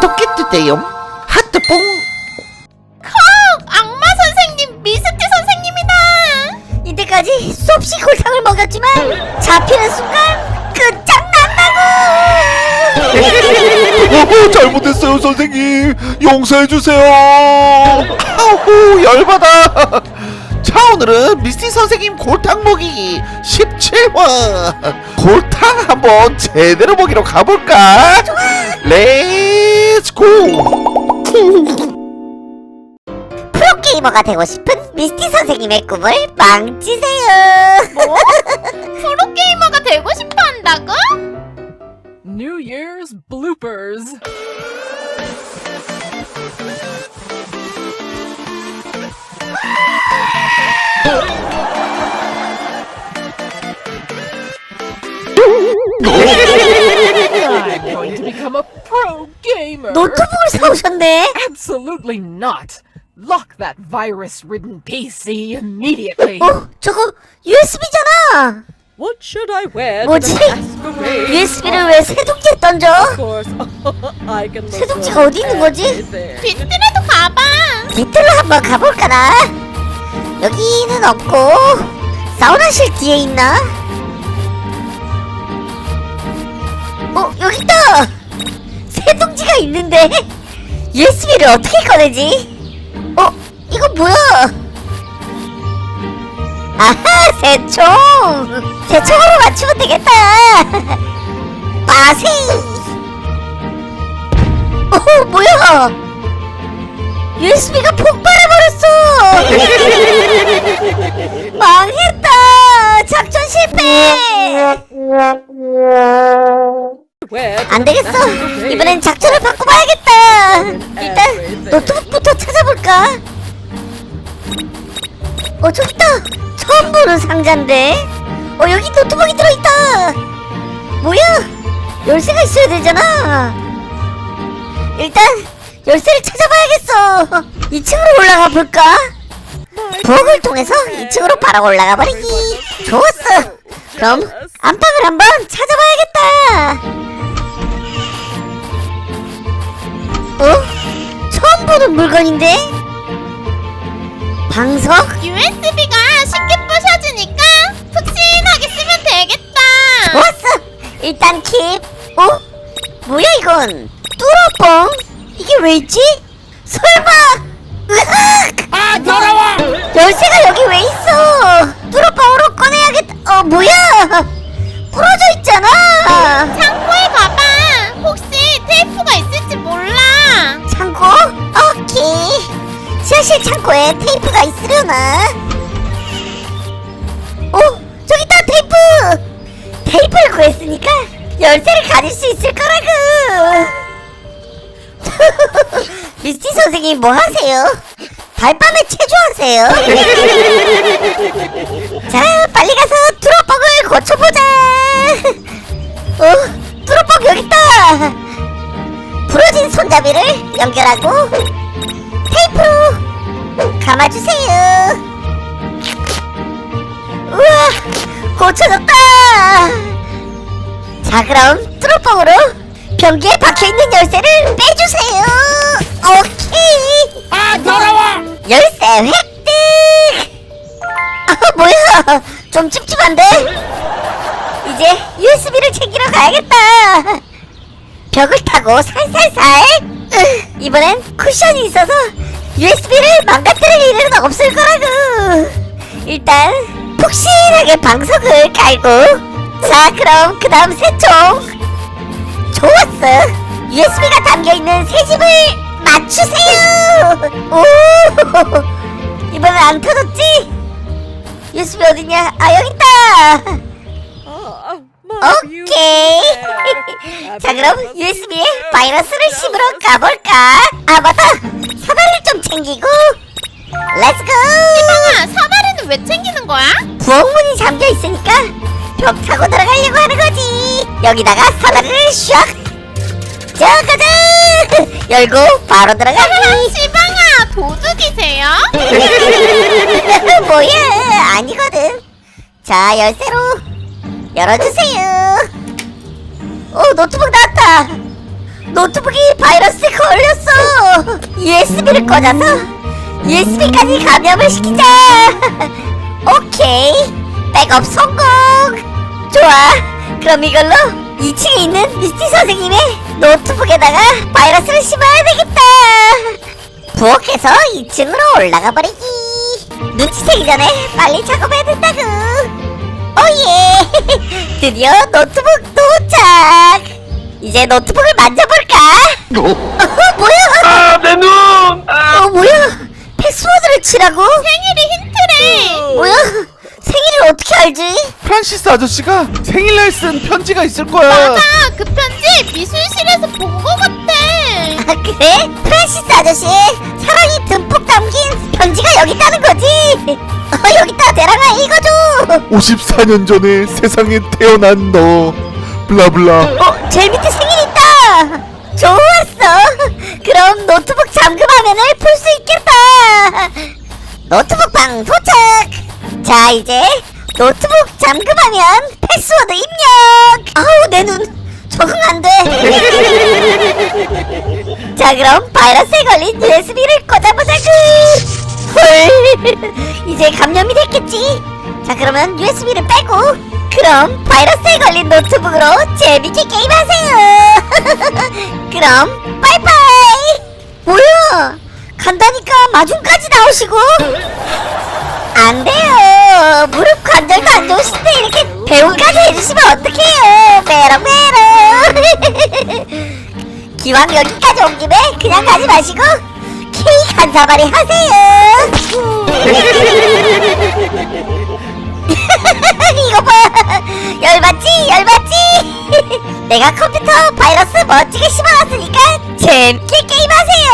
구독해주세요? 하트뽕. 악마 선생님 미스티 선생님이다. 이때까지 수없이 골탕을 먹였지만 잡히는 순간 끝장난다고! 오, 잘못했어요 선생님. 용서해주세요. 아우 열받아. 자 오늘은 미스티 선생님 골탕 먹이기 17화. 골탕 한번 제대로 먹이러 가볼까? 렛 츠고 프로게이머가 되고 싶은 미스티 선생님의 꿈을 망치세요 뭐? 프로게이머가 되고 싶어 한다고? New Year's bloopers. I'm going to become a pro gamer. 노트북을 사오셨네 Absolutely not. Lock that virus-ridden PC immediately. 어? 저거 USB잖아 What should I wear 뭐지? to the masquerade? USB를 왜 새동지에 던져? Of course, I can look good 어디 있는 거지? everywhere. 빗들에도 가봐. 뒤뜰로 한번 가볼까 나? 여기는 없고 사우나실 뒤에 있나? 어 여기 있다! 새동지가 있는데 USB를 어떻게 꺼내지? 어 이거 뭐야? 아하 새총! 새총으로 맞추면 되겠다! 빠세! 어 뭐야? USB가 폭발해버렸어! 망했다! 작전 실패! 안 되겠어! 이번엔 작전을 바꿔봐야겠다! 일단 노트북부터 찾아볼까? 어 저기 있다! 처음 보는 상자인데? 어 여기 노트북이 들어있다! 뭐야? 열쇠가 있어야 되잖아! 일단 열쇠를 찾아봐야겠어! 2층으로 올라가 볼까? 부엌을 통해서 2층으로 바로 올라가 버리기! 좋았어! 그럼 안방을 한번 찾아봐야겠다! 보는 물건인데? 방석? USB가 쉽게 부셔지니까 푹신하게 쓰면 되겠다. 좋았어! 일단 킵! 어? 뭐야 이건? 뚫어뻥? 이게 왜 있지? 설마! 으악! 아 더러 테이프가 있으려나? 어? 저기 있다 테이프! 테이프를 구했으니까 열쇠를 가질 수 있을 거라고 미스티 선생님 뭐 하세요? 달밤에 체조하세요? 자 빨리 가서 트로뻑을 고쳐보자 어? 트로뻑 여기 있다 부러진 손잡이를 연결하고 테이프로 감아주세요. 우와, 고쳐졌다. 자, 그럼 뚜루뻥으로 변기에 박혀있는 열쇠를 빼주세요. 오케이. 아, 더러워. 열쇠 획득. 아, 뭐야? 좀 찝찝한데? 이제 USB를 챙기러 가야겠다. 벽을 타고 살살살 으, 이번엔 쿠션이 있어서 USB를 망가뜨릴 일은 없을 거라고. 일단 푹신하게 방석을 깔고. 자 그럼 그 다음 새총. 좋았어. USB가 담겨있는 새 집을 맞추세요. 오! 이번엔 안 터졌지? USB 어딨냐? 아 my 오케이. beauty. 자 그럼 USB에 바이러스를 씹으러 가볼까? 아 맞다. 사다리를 좀 챙기고. 렛츠고. 아, 사다리는 왜 챙기는 거야? 부엌문이 잠겨 있으니까 벽 타고 들어가려고 하는 거지. 여기다가 사다리를 샥. 자 가자. 열고 바로 들어가기. 시방아 도둑이세요? 뭐야? 아니거든. 자 열쇠로 열어주세요. 오 노트북 나왔다. 노트북이 바이러스에 걸렸어. USB를 꽂아서 USB까지 감염을 시키자. 오케이. 백업 성공. 좋아. 그럼 이걸로 2층에 있는 미스티 선생님의 노트북에다가 바이러스를 심어야 되겠다. 부엌에서 2층으로 올라가 버리기. 눈치 채기 전에 빨리 작업해야 된다구. 오예! 드디어 노트북 도착! 이제 노트북을 만져볼까? 어, 뭐야? 아, 내 눈! 어, 뭐야? 패스워드를 치라고? 생일이 힌트래. 뭐야? 생일을 어떻게 알지? 프란시스 아저씨가 생일날 쓴 편지가 있을 거야. 맞아, 그 편지 미술실에서 본 거 같아. 아, 그래? 프란시스 아저씨의 사랑이 듬뿍 담긴 편지가 여기 있다는 거지? 어, 여기 있다, 대랑아, 읽어줘! 54년 전에 세상에 태어난 너. 블라블라. 어, 제일 밑에 생일 있다! 좋았어! 그럼 노트북 잠금 화면을 풀 수 있겠다! 노트북 방 도착! 자, 이제 노트북 잠금 화면 패스워드 입력! 아우, 내 눈! 적응 안 돼! 자, 그럼 바이러스에 걸린 USB를 꽂아보자구! 헐! 이제 감염이 됐겠지? 자, 그러면 USB를 빼고 그럼 바이러스에 걸린 노트북으로 재밌게 게임하세요. 그럼 빠이빠이. 뭐야? 간다니까 마중까지 나오시고 안 돼요. 무릎 관절도 안 좋으신데 이렇게 배웅까지 해주시면 어떡해요? 메롱 메롱. 기왕 여기까지 온 김에 그냥 가지 마시고 케이크 한 사발이 하세요. 이거 봐. 열받지? 열받지? 내가 컴퓨터 바이러스 멋지게 심어놨으니까 재밌게 게임하세요.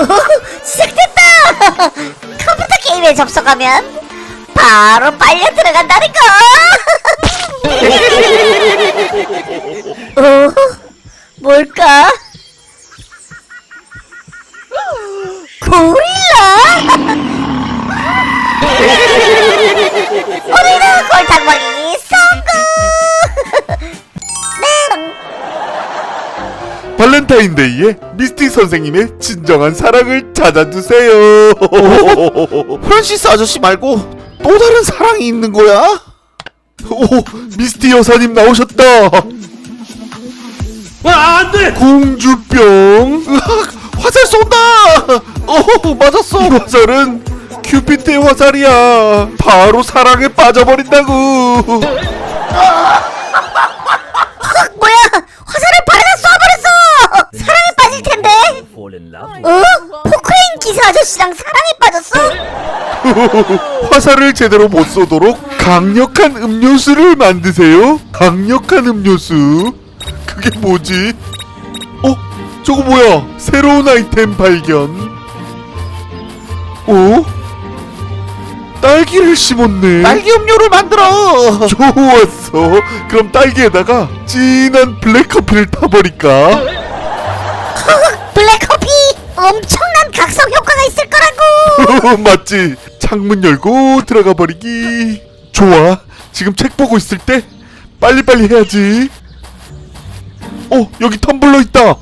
오, 시작됐다! 컴퓨터 게임에 접속하면 바로 빨려 들어간다는 거 고릴라 오늘은 골탕먹이 성공! 네. 발렌타인데이에 미스티 선생님의 진정한 사랑을 찾아주세요. 프란시스 아저씨 말고 또 다른 사랑이 있는 거야? 오, 미스티 여사님 나오셨다. 아, 안 돼! 공주병. 으악, 화살 쏜다! 어, 맞았어. 이 화살은 큐피트의 화살이야. 바로 사랑에 빠져버린다고. 헉, 뭐야? 화살을 발에다 쏴버렸어! 사랑에 빠질 텐데? 어? 포크레인 기사 아저씨랑 사랑에 빠졌어? 화살을 제대로 못 쏘도록 강력한 음료수를 만드세요. 강력한 음료수. 그게 뭐지? 어? 저거 뭐야? 새로운 아이템 발견. 어? 딸기를 심었네. 딸기 음료를 만들어. 좋았어. 그럼 딸기에다가 진한 블랙커피를 타버릴까? 블랙커피! 엄청난 각성 효과가 있을 거라고! 맞지? 창문 열고 들어가 버리기. 좋아. 지금 책 보고 있을 때 빨리빨리 해야지. 어, 여기 텀블러 있다.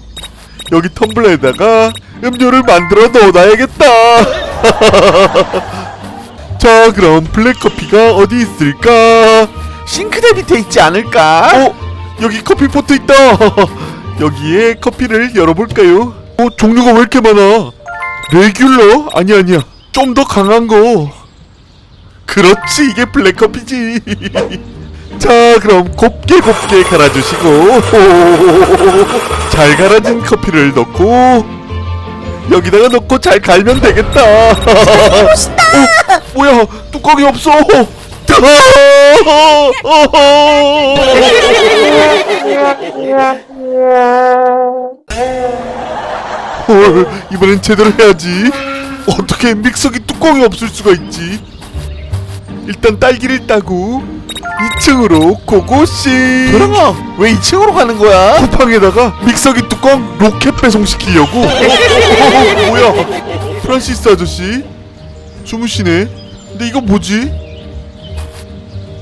여기 텀블러에다가 음료를 만들어 넣어놔야겠다. 자, 그럼 블랙커피가 어디 있을까? 싱크대 밑에 있지 않을까? 어, 여기 커피포트 있다. 여기에 커피를 열어볼까요? 어, 종류가 왜 이렇게 많아? 레귤러? 아니 아니야. 좀 더 강한 거. 그렇지, 이게 블랙커피지. 자, 그럼 곱게 곱게 갈아주시고 잘 갈아진 커피를 넣고 여기다가 넣고 잘 갈면 되겠다. 어, 뭐야? 뚜껑이 없어. 헐, 이번엔 제대로 해야지. 어떻게 믹서기 뚜껑이 없을 수가 있지? 일단 딸기를 따고 2층으로 고고씨. 그랑아, 왜 2층으로 가는 거야? 쿠팡에다가 믹서기 뚜껑 로켓 배송시키려고. 어, 뭐야? 프란시스 아저씨 주무시네. 근데 이거 뭐지?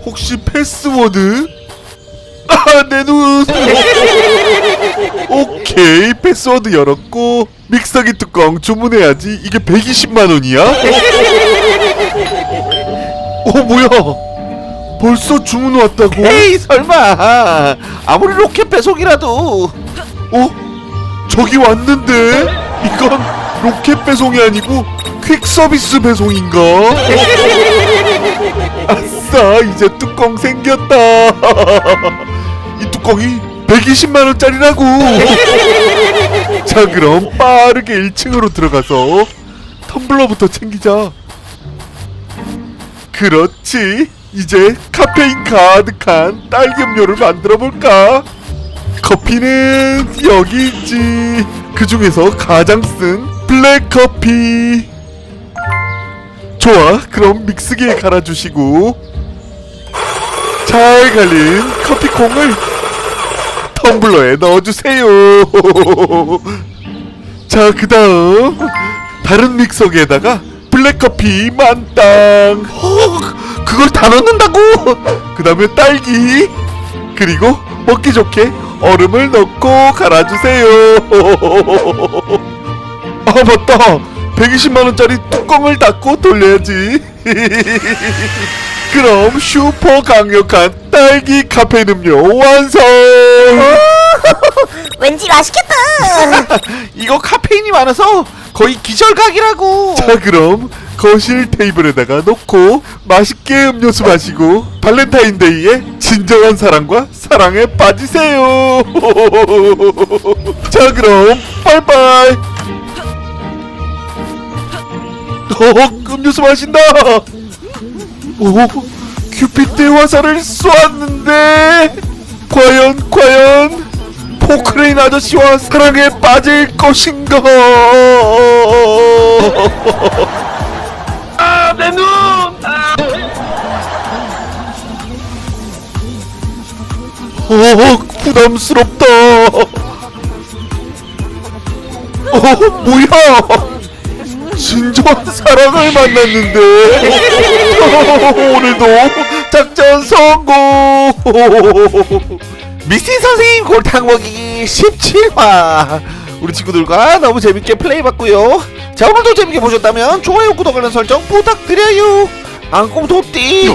혹시 패스워드? 아, 내 눈. 오케이, 패스워드 열었고 믹서기 뚜껑 주문해야지. 이게 120만 원이야? 어, 뭐야? 벌써 주문 왔다고? 에이 설마 아무리 로켓 배송이라도 어? 저기 왔는데? 이건 로켓 배송이 아니고 퀵 서비스 배송인가? 아싸, 이제 뚜껑 생겼다. 이 뚜껑이 120만 원짜리라고. 자, 그럼 빠르게 1층으로 들어가서 텀블러부터 챙기자. 그렇지. 이제 카페인 가득한 딸기 음료를 만들어 볼까? 커피는 여기 있지. 그 중에서 가장 쓴 블랙 커피. 좋아, 그럼 믹스기에 갈아주시고 잘 갈린 커피콩을 텀블러에 넣어주세요. 자, 그 다음 다른 믹서기에다가 블랙 커피 만땅. 어, 그걸 다 넣는다고? 그 다음에 딸기 그리고 먹기 좋게 얼음을 넣고 갈아주세요. 아 맞다. 120만 원짜리 뚜껑을 닫고 돌려야지. 그럼 슈퍼 강력한 딸기 카페인 음료 완성. 왠지 맛있겠다. 이거 카페인이 많아서 거의 기절각이라고. 자 그럼 거실 테이블에다가 놓고 맛있게 음료수 마시고 발렌타인데이에 진정한 사랑과 사랑에 빠지세요. 자 그럼 빠이빠이. 어 음료수 마신다. 오 큐피드의 화살을 쏘았는데 과연 과연 포크레인 아저씨와 사랑에 빠질 것인가? 아, 내 눈! 어, 부담스럽다. 어, 뭐야? 진정한 사랑을 만났는데 오늘도 작전 성공. 미스티 선생님 골탕 먹이기 17화. 우리 친구들과 너무 재밌게 플레이봤고요. 자 오늘도 재밌게 보셨다면 좋아요 구독 알람 설정 부탁드려요. 안꿈 도띠